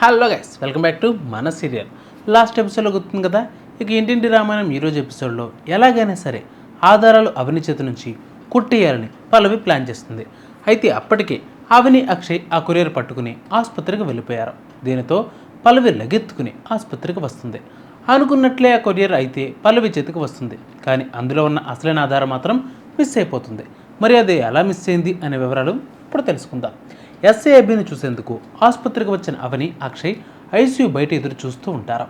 Hello guys welcome back to మన serial. Last ఎపిసోడ్లో గుర్తుంది కదా? ఇక ఇంటింటి రామాయణం ఈరోజు ఎపిసోడ్లో ఎలాగైనా సరే ఆధారాలు అవని చేతి నుంచి కుట్టేయాలని పల్లవి ప్లాన్ చేస్తుంది. అయితే అప్పటికే అవని అక్షయ్ ఆ కొరియర్ పట్టుకుని ఆసుపత్రికి వెళ్ళిపోయారు. దీనితో పల్లవి లగెత్తుకుని ఆసుపత్రికి వస్తుంది. అనుకున్నట్లే ఆ కొరియర్ అయితే పల్లవి చేతికి వస్తుంది. కానీ అందులో ఉన్న అసలైన ఆధారం మాత్రం మిస్ అయిపోతుంది. మరి అది ఎలా మిస్ అయింది అనే వివరాలు ఇప్పుడు తెలుసుకుందాం. ఎస్ఏ చూసేందుకు ఆసుపత్రికి వచ్చిన అవని అక్షయ్ ఐసీయూ బయట ఎదురు చూస్తూ ఉంటారు.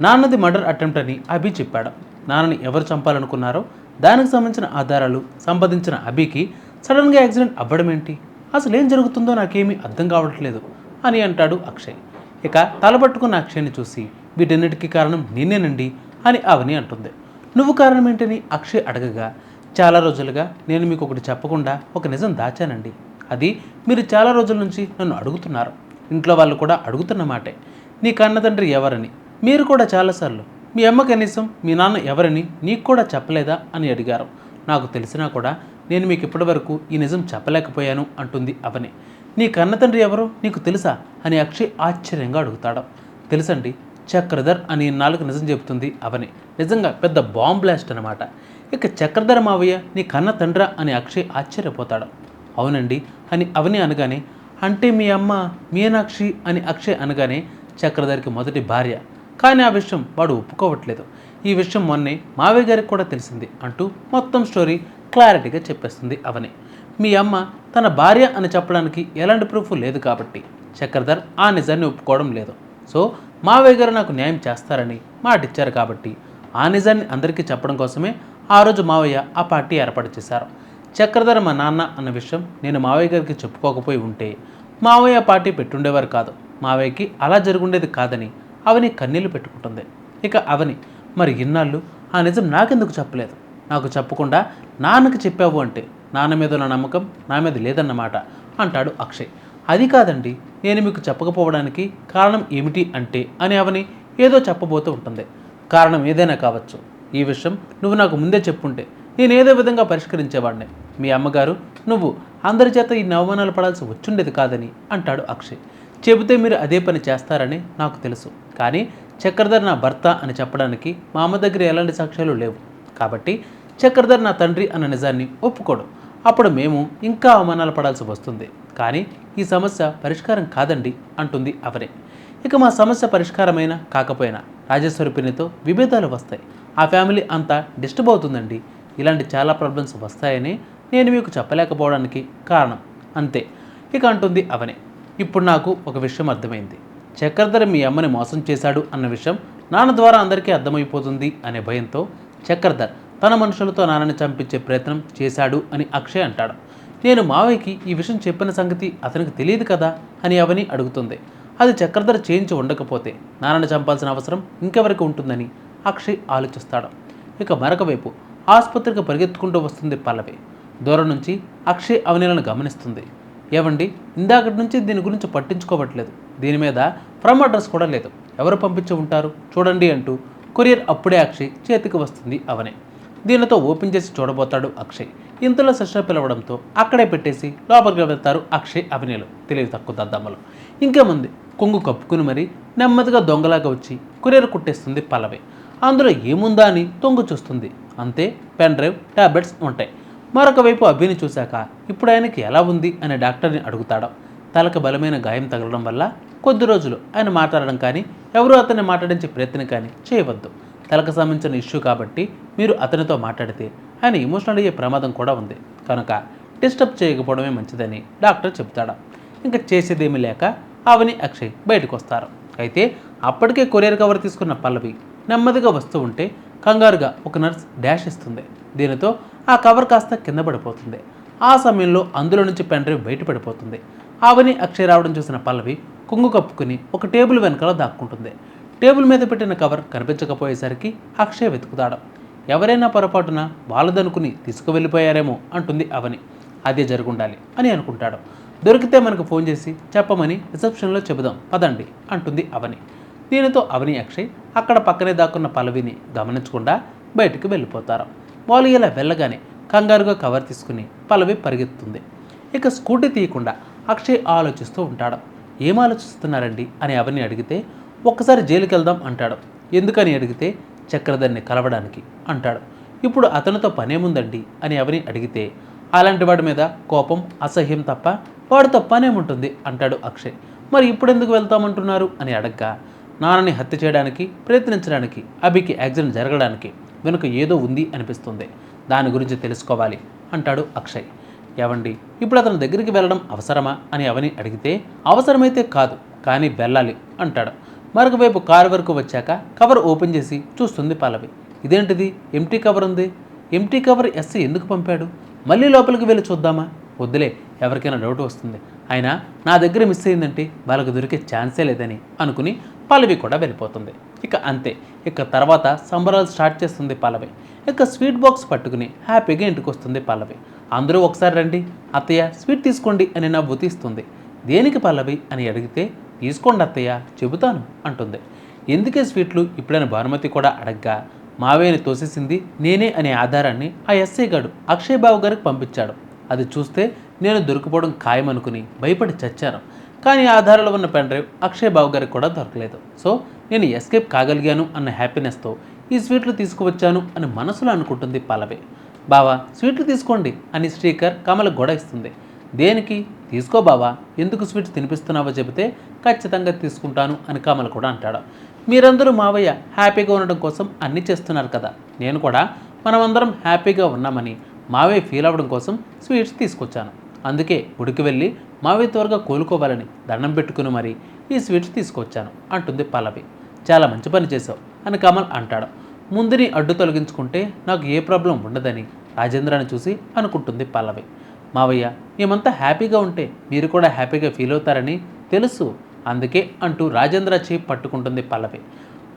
నాన్నది మర్డర్ అటెంప్ట్ అని అభి చెప్పాడు. నాన్నని ఎవరు చంపాలనుకున్నారో దానికి సంబంధించిన ఆధారాలు సంపాదించిన అభికి సడన్గా యాక్సిడెంట్ అవ్వడం ఏంటి? అసలు ఏం జరుగుతుందో నాకేమీ అర్థం కావట్లేదు అని అంటాడు అక్షయ్. ఇక తలపట్టుకున్న అక్షయ్ని చూసి వీటన్నిటికీ కారణం నేనేనండి అని అవని అంటుంది. నువ్వు కారణం ఏంటని అక్షయ్ అడగగా చాలా రోజులుగా నేను మీకు ఒకటి చెప్పకుండా ఒక నిజం దాచానండి. అది మీరు చాలా రోజుల నుంచి నన్ను అడుగుతున్నారు. ఇంట్లో వాళ్ళు కూడా అడుగుతున్న మాటే. నీ కన్నతండ్రి ఎవరని? మీరు కూడా చాలాసార్లు. మీ అమ్మ కనీసం మీ నాన్న ఎవరని నీకు కూడా చెప్పలేదా అని అడిగారు. నాకు తెలిసినా కూడా నేను మీకు ఇప్పటివరకు ఈ నిజం చెప్పలేకపోయాను అంటుంది అవని. నీ కన్న తండ్రి ఎవరో? నీకు తెలుసా? అని అక్షయ్ ఆశ్చర్యంగా అడుగుతాడు. తెలుసండి చక్రధర్ అని నాలుగు నిజం చెబుతుంది అవని. నిజంగా పెద్ద బాంబ్ బ్లాస్ట్ అనమాట ఇక చక్రధర మావయ్య నీ కన్న తండ్రా అని అక్షయ్ ఆశ్చర్యపోతాడు. అవునండి. అని అవని అనగానే అంటే మీ అమ్మ మీనాక్షి అని అక్షయ్ అనగానే చక్రధర్కి మొదటి భార్య. కానీ ఆ విషయం వాడు ఒప్పుకోవట్లేదు. ఈ విషయం మొన్నే మావయ్య గారికి కూడా తెలిసింది అంటూ మొత్తం స్టోరీ క్లారిటీగా చెప్పేస్తుంది అవని. మీ అమ్మ తన భార్య అని చెప్పడానికి ఎలాంటి ప్రూఫ్ లేదు కాబట్టి చక్రధర్ ఆ నిజాన్ని ఒప్పుకోవడం లేదు. సో మావయ్య గారు నాకు న్యాయం చేస్తారని మాటిచ్చారు కాబట్టి ఆ నిజాన్ని అందరికీ చెప్పడం కోసమే ఆ రోజు మావయ్య ఆ పార్టీ ఏర్పాటు చేశారు. చక్రధర మా నాన్న అన్న విషయం నేను మావయ్య గారికి చెప్పుకోకపోయి ఉంటే మావయ్య పార్టీ పెట్టుండేవారు కాదు. మావయ్యకి అలా జరుగుండేది కాదని అవని కన్నీళ్ళు పెట్టుకుంటుంది. ఇక అవని మరి ఇన్నాళ్ళు ఆ నిజం నాకెందుకు చెప్పలేదు? నాకు చెప్పకుండా నాన్నకి చెప్పావు అంటే నాన్న మీద ఉన్న నమ్మకం నా మీద లేదన్నమాట అంటాడు అక్షయ్. అది కాదండి నేను మీకు చెప్పకపోవడానికి కారణం ఏమిటి అంటే అని అవని ఏదో చెప్పబోతూ ఉంటుంది. కారణం ఏదైనా కావచ్చు. ఈ విషయం నువ్వు నాకు ముందే చెప్పుంటే నేను ఏదో విధంగా పరిష్కరించేవాడిని. మీ అమ్మగారు నువ్వు అందరి చేత ఈ నవమానాలు పడాల్సి వచ్చుండేది కాదని అంటాడు అక్షయ్. చెబితే మీరు అదే పని చేస్తారని నాకు తెలుసు. కానీ చక్రధర్ నా భర్త అని చెప్పడానికి మా అమ్మ దగ్గర ఎలాంటి సాక్ష్యాలు లేవు. కాబట్టి చక్రధర్ నా తండ్రి అన్న నిజాన్ని ఒప్పుకోడు. అప్పుడు మేము ఇంకా అవమానాలు పడాల్సి వస్తుంది. కానీ ఈ సమస్య పరిష్కారం కాదండి అంటుంది అవరే. ఇక మా సమస్య పరిష్కారమైనా కాకపోయినా రాజేశ్వరి పిన్నితో విభేదాలు వస్తాయి. ఆ ఫ్యామిలీ అంతా డిస్టర్బ్ అవుతుందండి. ఇలాంటి చాలా ప్రాబ్లమ్స్ వస్తాయని నేను మీకు చెప్పలేకపోవడానికి కారణం. అంతే. ఇక అంటుంది అవనే. ఇప్పుడు నాకు ఒక విషయం అర్థమైంది. చక్రధర మీ అమ్మని మోసం చేశాడు అన్న విషయం నాన్న ద్వారా అందరికీ అర్థమైపోతుంది అనే భయంతో చక్రధర్ తన మనుషులతో నాన్నని చంపించే ప్రయత్నం చేశాడు అని అక్షయ్ అంటాడు. నేను మావయ్యకి ఈ విషయం చెప్పిన సంగతి అతనికి తెలియదు కదా అని అవని అడుగుతుంది. అది చక్రధర చేయించి ఉండకపోతే నాన్నని చంపాల్సిన అవసరం ఇంకెవరికి ఉంటుందని అక్షయ్ ఆలోచిస్తాడు. ఇక మరొక వైపు ఆసుపత్రికి పరిగెత్తుకుంటూ వస్తుంది పల్లవి. దూరం నుంచి అక్షయ్ అవనీలను గమనిస్తుంది. ఏవండి? ఇందాకటి నుంచి దీని గురించి పట్టించుకోవట్లేదు. దీని మీద ఫ్రమ్ అడ్రస్ కూడా లేదు. ఎవరు పంపించి ఉంటారు? చూడండి అంటూ కొరియర్ అప్పుడే అక్షయ్ చేతికి వస్తుంది అవనే. దీనితో ఓపెన్ చేసి చూడబోతాడు అక్షయ్. ఇంతలో శశ పిలవడంతో అక్కడే పెట్టేసి లోపలికి వెళ్తారు అక్షయ్ అభినయులు తెలివి తక్కువ దద్దమ్మలు. ఇంకేముంది కొంగు కప్పుకుని మరీ నెమ్మదిగా దొంగలాగా వచ్చి కొరియర్ కుట్టేస్తుంది పల్లవి. అందులో ఏముందా అని తొంగు చూస్తుంది. అంతే పెన్ డ్రైవ్ ట్యాబ్లెట్స్ ఉంటాయి. మరొక వైపు అభిని చూశాక ఇప్పుడు ఆయనకి ఎలా ఉంది అనే డాక్టర్ని అడుగుతాడు. తలకు బలమైన గాయం తగలడం వల్ల కొద్ది రోజులు ఆయన మాట్లాడడం కానీ ఎవరూ అతన్ని మాట్లాడించే ప్రయత్నం కానీ చేయవద్దు. తలకు సంబంధించిన ఇష్యూ కాబట్టి మీరు అతనితో మాట్లాడితే ఆయన ఎమోషనల్ అయ్యే ప్రమాదం కూడా ఉంది. కనుక డిస్టర్బ్ చేయకపోవడమే మంచిదని డాక్టర్ చెప్తాడు ఇంకా చేసేదేమీ లేక అవని అక్షయ్ బయటకు వస్తారు అయితే అప్పటికే కొరియర్ కవర్ తీసుకున్న పల్లవి నెమ్మదిగా వస్తూ ఉంటే కంగారుగా ఒక నర్స్ డాష్ ఇస్తుంది. దీనితో ఆ కవర్ కాస్త కింద పడిపోతుంది. ఆ సమయంలో అందులో నుంచి పెన్ డ్రైవ్ బయట పడిపోతుంది. అక్షయ్ రావడం చూసిన పల్లవి కుంగు కప్పుకుని ఒక టేబుల్ వెనకాల దాక్కుంటుంది. టేబుల్ మీద పెట్టిన కవర్ కనిపించకపోయేసరికి అక్షయ్ వెతుకుతాడు. ఎవరైనా పొరపాటున వాళ్ళదనుకుని తీసుకువెళ్ళిపోయారేమో అంటుంది అవని. అదే జరుగుండాలి అని అనుకుంటాడు. దొరికితే మనకు ఫోన్ చేసి చెప్పమని రిసెప్షన్లో చెబుదాం. పదండి అంటుంది అవని. దీనితో అవని అక్షయ్ అక్కడ పక్కనే దాక్కున్న పల్లవిని గమనించకుండా బయటికి వెళ్ళిపోతారు. వాళ్ళు ఇలా వెళ్ళగానే కంగారుగా కవర్ తీసుకుని పల్లవి పరిగెత్తుంది ఇక స్కూటీ తీయకుండా అక్షయ్ ఆలోచిస్తూ ఉంటాడు. ఏం ఆలోచిస్తున్నారండి? అని అవని అడిగితే ఒక్కసారి జైలుకి వెళ్దాం అంటాడు. ఎందుకని? అడిగితే చక్రధర్ని కలవడానికి అంటాడు. ఇప్పుడు అతనితో పనేముందండి? అని అవని అడిగితే అలాంటి వాడి మీద కోపం అసహ్యం తప్ప వాడితో పనేముంటుంది అంటాడు అక్షయ్. మరి ఇప్పుడు ఎందుకు వెళ్తామంటున్నారు? అని అడగ్గా నాన్నని హత్య చేయడానికి ప్రయత్నించడానికి అభికి యాక్సిడెంట్ జరగడానికి వెనుక ఏదో ఉంది అనిపిస్తుంది. దాని గురించి తెలుసుకోవాలి అంటాడు అక్షయ్. ఏవండి ఇప్పుడు అతని దగ్గరికి వెళ్ళడం అవసరమా అని అవని అడిగితే అవసరమైతే కాదు కానీ వెళ్ళాలి అంటాడు. మరొకవైపు కారు వరకు వచ్చాక కవర్ ఓపెన్ చేసి చూస్తుంది పల్లవి. ఇదేంటిది? ఎంటీ కవర్ ఉంది. ఎంటీ కవర్ ఎస్సీ ఎందుకు పంపాడు? మళ్ళీ లోపలికి వెళ్ళి చూద్దామా? వద్దులే ఎవరికైనా డౌట్ వస్తుంది. అయినా నా దగ్గర మిస్ అయిందంటే వాళ్ళకు దొరికే ఛాన్సే లేదని అనుకుని పల్లవి కూడా వెళ్ళిపోతుంది. ఇక అంతే. ఇక తర్వాత సంబరాలు స్టార్ట్ చేస్తుంది పల్లవి. ఇక స్వీట్ బాక్స్ పట్టుకుని హ్యాపీగా ఇంటికి వస్తుంది పల్లవి. అందరూ ఒకసారి రండి. అత్తయ్య స్వీట్ తీసుకోండి అని నవ్వు తీస్తుంది. దేనికి పల్లవి అని అడిగితే తీసుకోండి అత్తయ్య చెబుతాను అంటుంది. ఎందుకే స్వీట్లు ఇప్పుడైనా భానుమతి కూడా అడగ్గా మావేని తోసేసింది నేనే అనే ఆధారాన్ని ఆ ఎస్ఐ గారు అక్షయ్ బాబు గారికి పంపించాడు. అది చూస్తే నేను దొరికిపోవడం ఖాయమనుకుని భయపడి చచ్చాను. కానీ ఆధారాలు ఉన్న పెన్ డ్రైవ్ అక్షయ్ బాబు గారికి కూడా దొరకలేదు. సో నేను ఎస్కేప్ కాగలిగాను అన్న హ్యాపీనెస్తో ఈ స్వీట్లు తీసుకువచ్చాను అని మనసులో అనుకుంటుంది పల్లవి. బావా స్వీట్లు తీసుకోండి అని శ్రీకర్ కమల గొడ ఇస్తుంది. దేనికి? తీసుకో బావా ఎందుకు స్వీట్స్ తినిపిస్తున్నావో చెబితే ఖచ్చితంగా తీసుకుంటాను అని కమల కూడా అంటాడు. మీరందరూ మావయ్య హ్యాపీగా ఉండడం కోసం అన్నీ చేస్తున్నారు కదా. నేను కూడా మనమందరం హ్యాపీగా ఉన్నామని మావయ్య ఫీల్ అవ్వడం కోసం స్వీట్స్ తీసుకొచ్చాను. అందుకే గుడికి వెళ్ళి మావయ్య త్వరగా కోలుకోవాలని దండం పెట్టుకుని మరి ఈ స్వీట్స్ తీసుకొచ్చాను అంటుంది పల్లవి. చాలా మంచి పని చేసావు అని కమల్ అంటాడు. ముందుని అడ్డు తొలగించుకుంటే నాకు ఏ ప్రాబ్లం ఉండదని రాజేంద్రాన్ని చూసి అనుకుంటుంది పల్లవి. మావయ్య మేమంతా హ్యాపీగా ఉంటే మీరు కూడా హ్యాపీగా ఫీల్ అవుతారని తెలుసు అందుకే అంటూ రాజేంద్ర చేయి పట్టుకుంటుంది పల్లవి.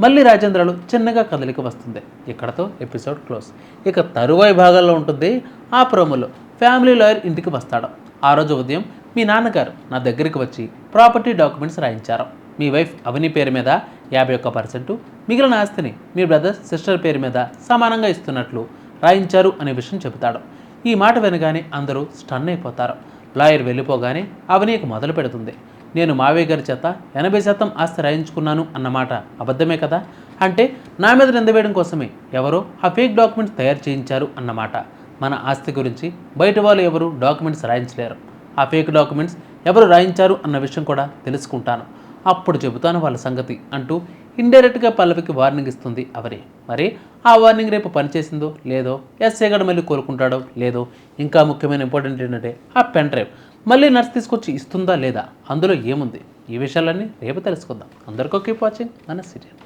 మళ్ళీ రాజేంద్రలో చిన్నగా కదలిక వస్తుంది. ఇక్కడతో ఎపిసోడ్ క్లోజ్. ఇక తరువాయి భాగాల్లో ఉంటుంది ఆ ప్రోమోలో. ఫ్యామిలీ లాయర్ ఇంటికి వస్తాడు. ఆ రోజు ఉదయం మీ నాన్నగారు నా దగ్గరికి వచ్చి ప్రాపర్టీ డాక్యుమెంట్స్ రాయించారు. మీ వైఫ్ అవని పేరు మీద యాభై ఒక్క పర్సెంట్ మిగిలిన ఆస్తిని మీ బ్రదర్ సిస్టర్ పేరు మీద సమానంగా ఇస్తున్నట్లు రాయించారు అనే విషయం చెబుతాడు. ఈ మాట వినగానే అందరూ స్టన్ అయిపోతారు. లాయర్ వెళ్ళిపోగానే అవనీకు మొదలు పెడుతుంది. నేను మావయ్య గారి చేత ఎనభై శాతం ఆస్తి రాయించుకున్నాను అన్నమాట అబద్ధమే కదా? అంటే నా మీద నిందవేయడం కోసమే ఎవరో ఆ ఫేక్ డాక్యుమెంట్స్ తయారు చేయించారు అన్నమాట మన ఆస్తి గురించి బయట వాళ్ళు ఎవరు డాక్యుమెంట్స్ రాయించలేరు. ఆ ఫేక్ డాక్యుమెంట్స్ ఎవరు రాయించారు అన్న విషయం కూడా తెలుసుకుంటాను. అప్పుడు చెబుతాను వాళ్ళ సంగతి అంటూ ఇండైరెక్ట్గా పల్లవికి వార్నింగ్ ఇస్తుంది అవరే. మరి ఆ వార్నింగ్ రేపు పనిచేసిందో లేదో ఎస్ఏ గడ మళ్ళీ కోలుకుంటాడో లేదో ఇంకా ముఖ్యమైన ఇంపార్టెంట్ ఏంటంటే ఆ పెన్ డ్రైవ్ మళ్ళీ నర్స్ తీసుకొచ్చి ఇస్తుందా లేదా? అందులో ఏముంది? ఈ విషయాలన్నీ రేపు తెలుసుకుందాం. అందరికీ కీప్ వాచింగ్ మన సీరియల్.